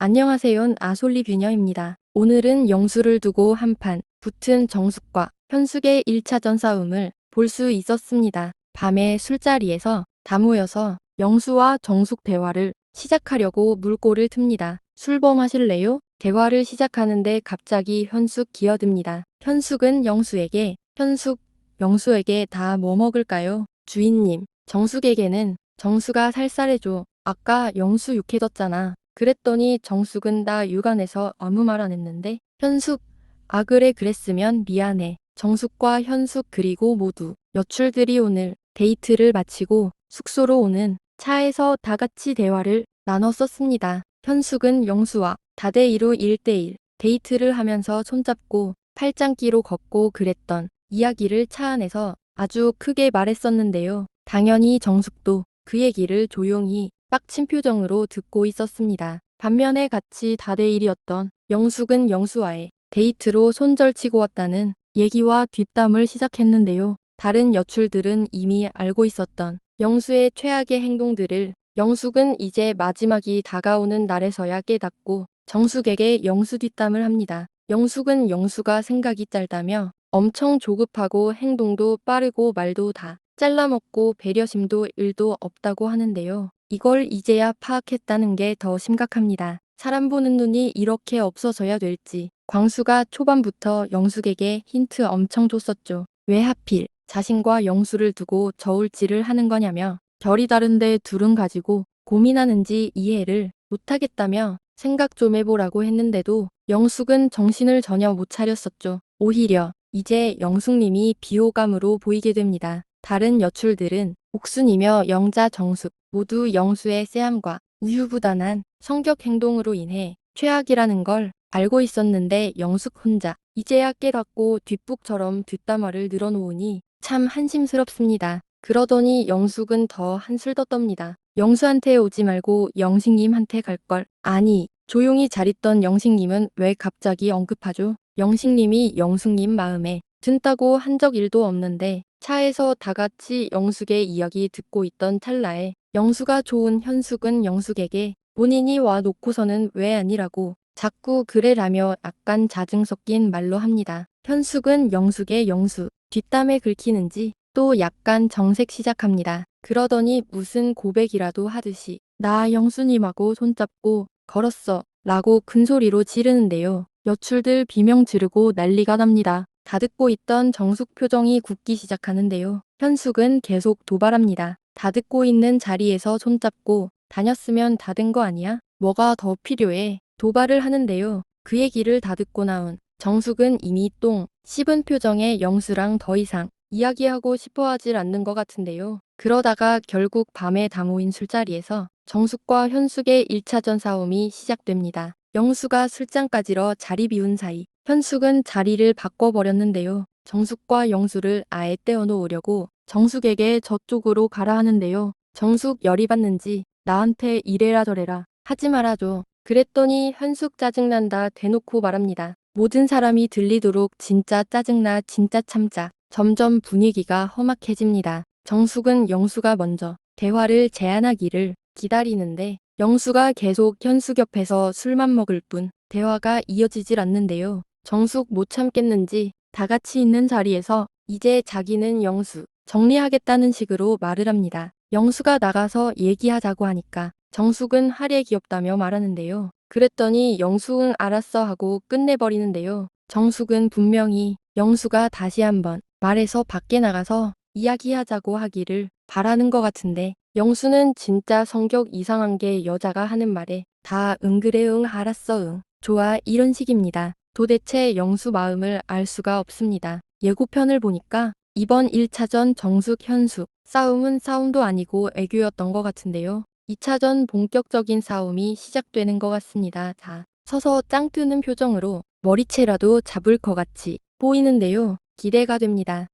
안녕하세요. 아솔리 뷰녀입니다. 오늘은 영수를 두고 한판 붙은 정숙과 현숙의 1차전 싸움을 볼 수 있었습니다. 밤에 술자리에서 다 모여서 영수와 정숙 대화를 시작하려고 물꼬를 틉니다. 술범 하실래요? 대화를 시작하는데 갑자기 현숙 기어듭니다. 현숙은 영수에게 현숙, 영수에게 다 뭐 먹을까요? 주인님, 정숙에게는 정수가 살살해줘. 아까 영수 육해졌잖아. 그랬더니 정숙은 나 육안에서 아무 말 안 했는데 현숙 아 그래 그랬으면 미안해. 정숙과 현숙 그리고 모두 여출들이 오늘 데이트를 마치고 숙소로 오는 차에서 다 같이 대화를 나눴었습니다. 현숙은 영수와 다대이로 1대1 데이트를 하면서 손잡고 팔짱끼로 걷고 그랬던 이야기를 차 안에서 아주 크게 말했었는데요. 당연히 정숙도 그 얘기를 조용히 빡친 표정으로 듣고 있었습니다. 반면에 같이 다대일이었던 영숙은 영수와의 데이트로 손절치고 왔다는 얘기와 뒷담을 시작했는데요. 다른 여출들은 이미 알고 있었던 영수의 최악의 행동들을 영숙은 이제 마지막이 다가오는 날에서야 깨닫고 정숙에게 영수 뒷담을 합니다. 영숙은 영수가 생각이 짧다며 엄청 조급하고 행동도 빠르고 말도 다 잘라먹고 배려심도 일도 없다고 하는데요. 이걸 이제야 파악했다는 게 더 심각합니다. 사람 보는 눈이 이렇게 없어서야 될지 광수가 초반부터 영숙에게 힌트 엄청 줬었죠. 왜 하필 자신과 영수를 두고 저울질을 하는 거냐며 결이 다른데 둘은 가지고 고민하는지 이해를 못하겠다며 생각 좀 해보라고 했는데도 영숙은 정신을 전혀 못 차렸었죠. 오히려 이제 영숙님이 비호감으로 보이게 됩니다. 다른 여출들은 옥순이며 영자 정숙 모두 영수의 쎄함과 우유부단한 성격 행동으로 인해 최악이라는 걸 알고 있었는데 영숙 혼자 이제야 깨닫고 뒷북처럼 뒷담화를 늘어놓으니 참 한심스럽습니다. 그러더니 영숙은 더 한술 더 떱니다. 영수한테 오지 말고 영식님한테 갈 걸. 아니, 조용히 잘 있던 영식님은 왜 갑자기 언급하죠? 영식님이 영숙님 마음에 든다고 한 적 일도 없는데 차에서 다 같이 영숙의 이야기 듣고 있던 찰나에 영수가 좋은 현숙은 영숙에게 본인이 와 놓고서는 왜 아니라고 자꾸 그래라며 약간 자증 섞인 말로 합니다. 현숙은 영숙의 영수 뒷담에 긁히는지 또 약간 정색 시작합니다. 그러더니 무슨 고백이라도 하듯이 나 영수님하고 손잡고 걸었어 라고 큰 소리로 지르는데요. 여출들 비명 지르고 난리가 납니다. 다 듣고 있던 정숙 표정이 굳기 시작하는데요. 현숙은 계속 도발합니다. 다 듣고 있는 자리에서 손잡고 다녔으면 다 된 거 아니야? 뭐가 더 필요해? 도발을 하는데요. 그 얘기를 다 듣고 나온 정숙은 이미 똥 씹은 표정의 영수랑 더 이상 이야기하고 싶어 하질 않는 것 같은데요. 그러다가 결국 밤에 다 모인 술자리에서 정숙과 현숙의 1차전 싸움이 시작됩니다. 영수가 술잔까지러 자리 비운 사이 현숙은 자리를 바꿔버렸는데요. 정숙과 영수를 아예 떼어놓으려고 정숙에게 저쪽으로 가라 하는데요. 정숙 열이 받는지 나한테 이래라 저래라 하지 말아줘. 그랬더니 현숙 짜증난다 대놓고 말합니다. 모든 사람이 들리도록 진짜 짜증나 진짜 참자. 점점 분위기가 험악해집니다. 정숙은 영수가 먼저 대화를 제안하기를 기다리는데 영수가 계속 현숙 옆에서 술만 먹을 뿐 대화가 이어지질 않는데요. 정숙 못 참겠는지 다 같이 있는 자리에서 이제 자기는 영수 정리하겠다는 식으로 말을 합니다. 영수가 나가서 얘기하자고 하니까 정숙은 하래 귀엽다며 말하는데요. 그랬더니 영숙은 알았어 하고 끝내버리는데요. 정숙은 분명히 영수가 다시 한번 말해서 밖에 나가서 이야기하자고 하기를 바라는 것 같은데 영수는 진짜 성격 이상한 게 여자가 하는 말에 다 응 그래 응 알았어 응 좋아 이런 식입니다. 도대체 영수 마음을 알 수가 없습니다. 예고편을 보니까 이번 1차전 정숙 현숙 싸움은 싸움도 아니고 애교였던 것 같은데요. 2차전 본격적인 싸움이 시작되는 것 같습니다. 자, 서서 짱 뜨는 표정으로 머리채라도 잡을 것 같이 보이는데요. 기대가 됩니다.